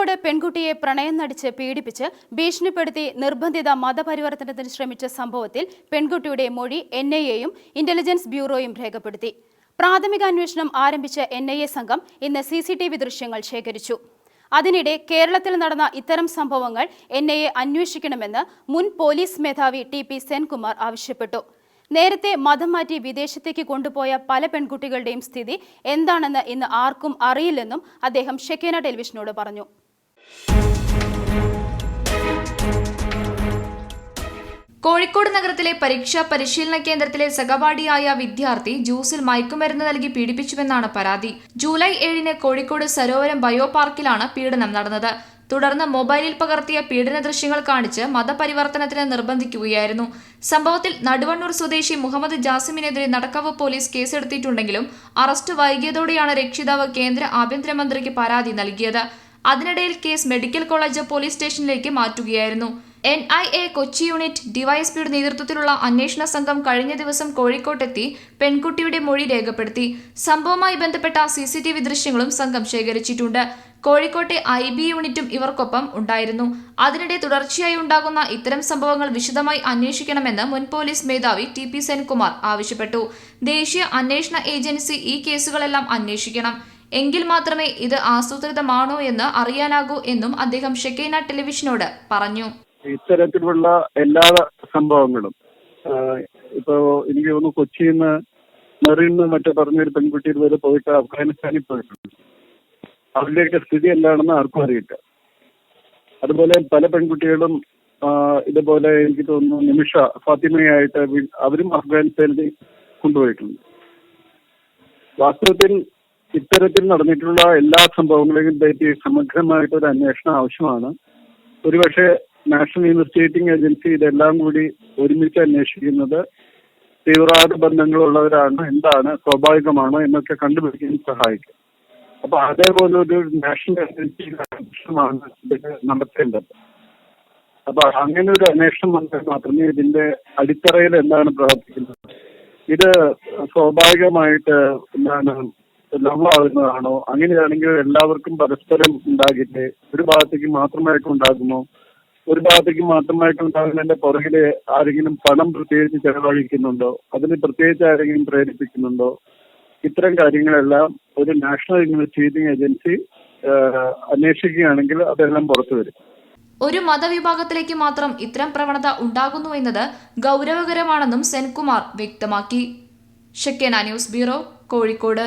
കോഴിക്കോട് പെൺകുട്ടിയെ പ്രണയം നടിച്ച് പീഡിപ്പിച്ച് ഭീഷണിപ്പെടുത്തി നിർബന്ധിത മതപരിവർത്തനത്തിന് ശ്രമിച്ച സംഭവത്തിൽ പെൺകുട്ടിയുടെ മൊഴി എൻ ഐ എയും ഇന്റലിജൻസ് ബ്യൂറോയും രേഖപ്പെടുത്തി. പ്രാഥമിക അന്വേഷണം ആരംഭിച്ച എൻ ഐ എ സംഘം ഇന്ന് സി സി ടി വി ദൃശ്യങ്ങൾ ശേഖരിച്ചു. അതിനിടെ കേരളത്തിൽ നടന്ന ഇത്തരം സംഭവങ്ങൾ എൻ ഐ എ അന്വേഷിക്കണമെന്ന് മുൻ പോലീസ് മേധാവി ടി പി സെൻകുമാർ ആവശ്യപ്പെട്ടു. നേരത്തെ മതം മാറ്റി വിദേശത്തേക്ക് കൊണ്ടുപോയ പല പെൺകുട്ടികളുടെയും സ്ഥിതി എന്താണെന്ന് ഇന്ന് ആർക്കും അറിയില്ലെന്നും അദ്ദേഹം ഷെക്കേന ടെലിവിഷനോട് പറഞ്ഞു. കോഴിക്കോട് നഗരത്തിലെ പരീക്ഷാ പരിശീലന കേന്ദ്രത്തിലെ സഹപാഠിയായ വിദ്യാർത്ഥി ജ്യൂസിൽ മയക്കുമരുന്ന് നൽകി പീഡിപ്പിച്ചുവെന്നാണ് പരാതി. ജൂലൈ ഏഴിന് കോഴിക്കോട് സരോവരം ബയോ പാർക്കിലാണ് പീഡനം നടന്നത്. തുടർന്ന് മൊബൈലിൽ പകർത്തിയ പീഡന ദൃശ്യങ്ങൾ കാണിച്ച് മതപരിവർത്തനത്തിന് നിർബന്ധിക്കുകയായിരുന്നു. സംഭവത്തിൽ നടുവണ്ണൂർ സ്വദേശി മുഹമ്മദ് ജാസിമിനെതിരെ നടക്കാവ് പോലീസ് കേസെടുത്തിട്ടുണ്ടെങ്കിലും അറസ്റ്റ് വൈകിയതോടെയാണ് രക്ഷിതാവ് കേന്ദ്ര ആഭ്യന്തരമന്ത്രിക്ക് പരാതി നൽകിയത്. അതിനിടയിൽ കേസ് മെഡിക്കൽ കോളേജ് പോലീസ് സ്റ്റേഷനിലേക്ക് മാറ്റുകയായിരുന്നു. N I A Kochi unit ഡിവൈഎസ്പിയുടെ നേതൃത്വത്തിലുള്ള അന്വേഷണ സംഘം കഴിഞ്ഞ ദിവസം കോഴിക്കോട്ടെത്തി പെൺകുട്ടിയുടെ മൊഴി രേഖപ്പെടുത്തി. സംഭവവുമായി ബന്ധപ്പെട്ട സി സി ടി വി ദൃശ്യങ്ങളും സംഘം ശേഖരിച്ചിട്ടുണ്ട്. കോഴിക്കോട്ടെ ഐ ബി യൂണിറ്റും ഇവർക്കൊപ്പം ഉണ്ടായിരുന്നു. അതിനിടെ തുടർച്ചയായി ഉണ്ടാകുന്ന ഇത്തരം സംഭവങ്ങൾ വിശദമായി അന്വേഷിക്കണമെന്ന് മുൻ പോലീസ് മേധാവി ടി പി സെൻകുമാർ ആവശ്യപ്പെട്ടു. ദേശീയ അന്വേഷണ ഏജൻസി ഈ കേസുകളെല്ലാം അന്വേഷിക്കണം. എങ്കിൽ മാത്രമേ ഇത് ആസൂത്രിതമാണോ എന്ന് അറിയാനാകൂ എന്നും അദ്ദേഹം ഷെക്കൈന ടെലിവിഷനോട് പറഞ്ഞു. ഇത്തരത്തിലുള്ള എല്ലാ സംഭവങ്ങളും ഇപ്പോ എനിക്ക് തോന്നുന്നു കൊച്ചിയിൽ നിന്ന് മെറിന്ന് മറ്റേ പറഞ്ഞൊരു പെൺകുട്ടി ഇതുവരെ പോയിട്ട് അഫ്ഗാനിസ്ഥാനിൽ പോയിട്ടുണ്ട്. അവരുടെയൊക്കെ സ്ഥിതി എന്താണെന്ന് ആർക്കും അറിയില്ല. അതുപോലെ പല പെൺകുട്ടികളും ഇതുപോലെ എനിക്ക് തോന്നുന്നു നിമിഷ ഫാത്തിമയായിട്ട് അവരും അഫ്ഗാനിസ്ഥാനിൽ കൊണ്ടുപോയിട്ടുണ്ട്. വാസ്തവത്തിൽ ഇത്തരത്തിൽ നടന്നിട്ടുള്ള എല്ലാ സംഭവങ്ങളെയും പറ്റി സമഗ്രമായിട്ട് ഒരു അന്വേഷണം ആവശ്യമാണ്. ഒരുപക്ഷെ നാഷണൽ ഇൻവെസ്റ്റിഗേറ്റിംഗ് ഏജൻസി ഇതെല്ലാം കൂടി ഒരുമിച്ച് അന്വേഷിക്കുന്നത് തീവ്രവാദ ബന്ധങ്ങളുള്ളവരാണ് എന്താണ് സ്വാഭാവികമാണോ എന്നൊക്കെ കണ്ടുപിടിക്കാൻ സഹായിക്കും. അപ്പൊ അതേപോലെ ഒരു നാഷണൽ ഏജൻസിയുടെ അന്വേഷണമാണ് നടത്തേണ്ടത്. അപ്പൊ അങ്ങനെ ഒരു അന്വേഷണം വന്നാൽ മാത്രമേ ഇതിന്റെ അടിത്തറയിൽ എന്താണ് പ്രവർത്തിക്കുന്നത്? ഇത് സ്വാഭാവികമായിട്ട് എന്താണ് ലവ് ആകുന്നതാണോ അങ്ങനെയാണെങ്കിൽ എല്ലാവർക്കും പരസ്പരം ഉണ്ടാകില്ലേ? ഒരു ഭാഗത്തേക്ക് മാത്രമായിട്ട് ഉണ്ടാകുമോ? ഒരു ഭാഗത്തേക്ക് മാത്രമായിട്ട് ഉണ്ടാകുന്നതിന്റെ പുറകിൽ ആരെങ്കിലും പണം പ്രത്യേകിച്ച് ചെലവഴിക്കുന്നുണ്ടോ? അതിന് പ്രത്യേകിച്ച് ആരെങ്കിലും പ്രേരിപ്പിക്കുന്നുണ്ടോ? ഇത്തരം കാര്യങ്ങളെല്ലാം ഒരു നാഷണൽ ഇൻവെസ്റ്റിഗേറ്റിംഗ് ഏജൻസി അന്വേഷിക്കുകയാണെങ്കിൽ അതെല്ലാം പുറത്തു വരും. ഒരു മതവിഭാഗത്തിലേക്ക് മാത്രം ഇത്തരം പ്രവണത ഉണ്ടാകുന്നു എന്നത് ഗൗരവകരമാണെന്നും സെൻകുമാർ വ്യക്തമാക്കി. Shekinah news bureau Kozhikode.